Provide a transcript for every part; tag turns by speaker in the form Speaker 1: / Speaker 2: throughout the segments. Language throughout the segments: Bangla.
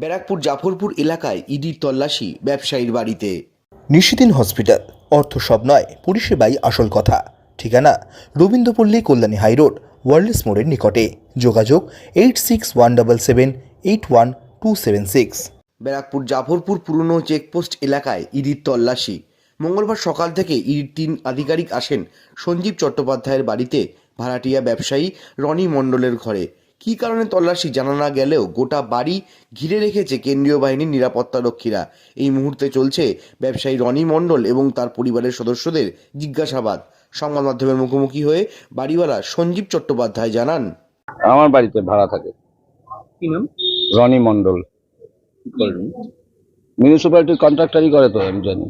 Speaker 1: ব্যারাকপুর জাফরপুর এলাকায় ইডির তল্লাশি ব্যবসায়ীর বাড়িতে।
Speaker 2: নিশিদিন হসপিটাল অর্থ সব নয় পরিষেবাই আসল কথা। ঠিকানা রবীন্দ্রপল্লী কল্যাণী হাইরোড ওয়ার্ল্ডস মোড়ের নিকটে। যোগাযোগ eight six one double seven eight one two seven six.
Speaker 1: Barrackpore Jafarpur পুরনো চেকপোস্ট এলাকায় ইডির তল্লাশি। মঙ্গলবার সকাল থেকে ইডির তিন আধিকারিক আসেন সঞ্জীব চট্টোপাধ্যায়ের বাড়িতে। ভাড়াটিয়া ব্যবসায়ী রনি মণ্ডলের ঘরে। কী কারণে তল্লাশি জানা না গেলেও গোটা বাড়ি ঘিরে রেখেছে কেন্দ্রীয় বাহিনীর নিরাপত্তা রক্ষীরা এই মুহূর্তে চলছে ব্যবসায়ী রনি মণ্ডল এবং তার পরিবারের সদস্যদের জিজ্ঞাসাবাদ। সংবাদ মাধ্যমের মুখোমুখি হয়ে বাড়িওয়ালা সঞ্জীব চট্টোপাধ্যায় জানান।
Speaker 3: আমার বাড়িতে ভাড়া থাকে।
Speaker 4: কি নাম?
Speaker 3: রনি মন্ডল মিউনিসিপ্যালিটির কন্ট্রাক্টারই করে তো আমি জানি।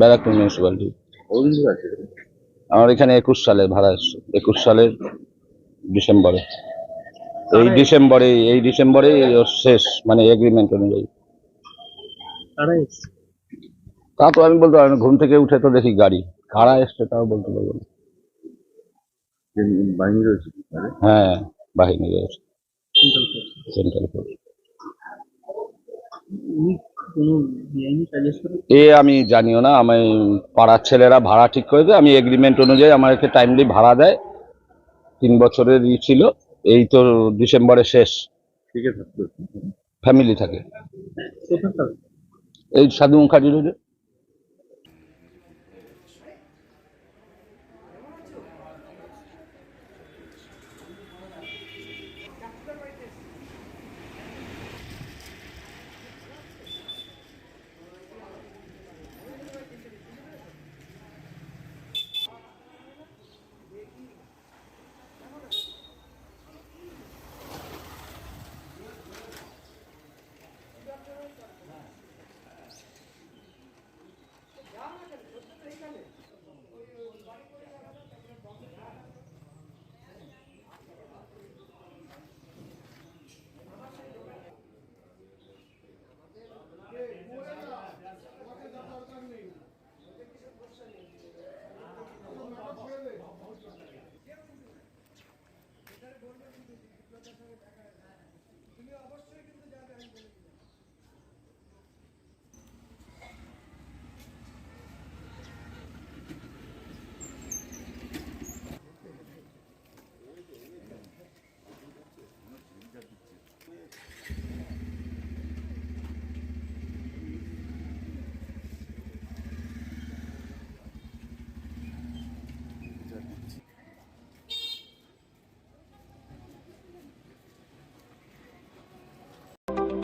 Speaker 3: ব্যারাকপুর মিউনিসিপ্যালিটি আমার এখানে একুশ সালে ভাড়া এসছে। একুশ সালের ডিসেম্বরে। এই ডিসেম্বরে এই ডিসেম্বরে শেষ মানে এগ্রিমেন্ট অনুযায়ী। তা তো আমি বলতে পারি ঘুম থেকে উঠে তো দেখি গাড়ি। কারা এসছে তাও বলতে পারব না।
Speaker 4: বাহিনী রয়েছে
Speaker 3: হ্যাঁ বাহিনী রয়েছে।
Speaker 4: সেন্ট্রাল ফোর্স
Speaker 3: এ আমি জানিও না আমি পাড়ার ছেলেরা ভাড়া ঠিক করে দেয় আমি এগ্রিমেন্ট অনুযায়ী আমার একে টাইমলি ভাড়া দেয়। তিন বছরের ই ছিল। এই তো ডিসেম্বরের শেষ। ফ্যামিলি থাকে। এই সাধু মুখার্জি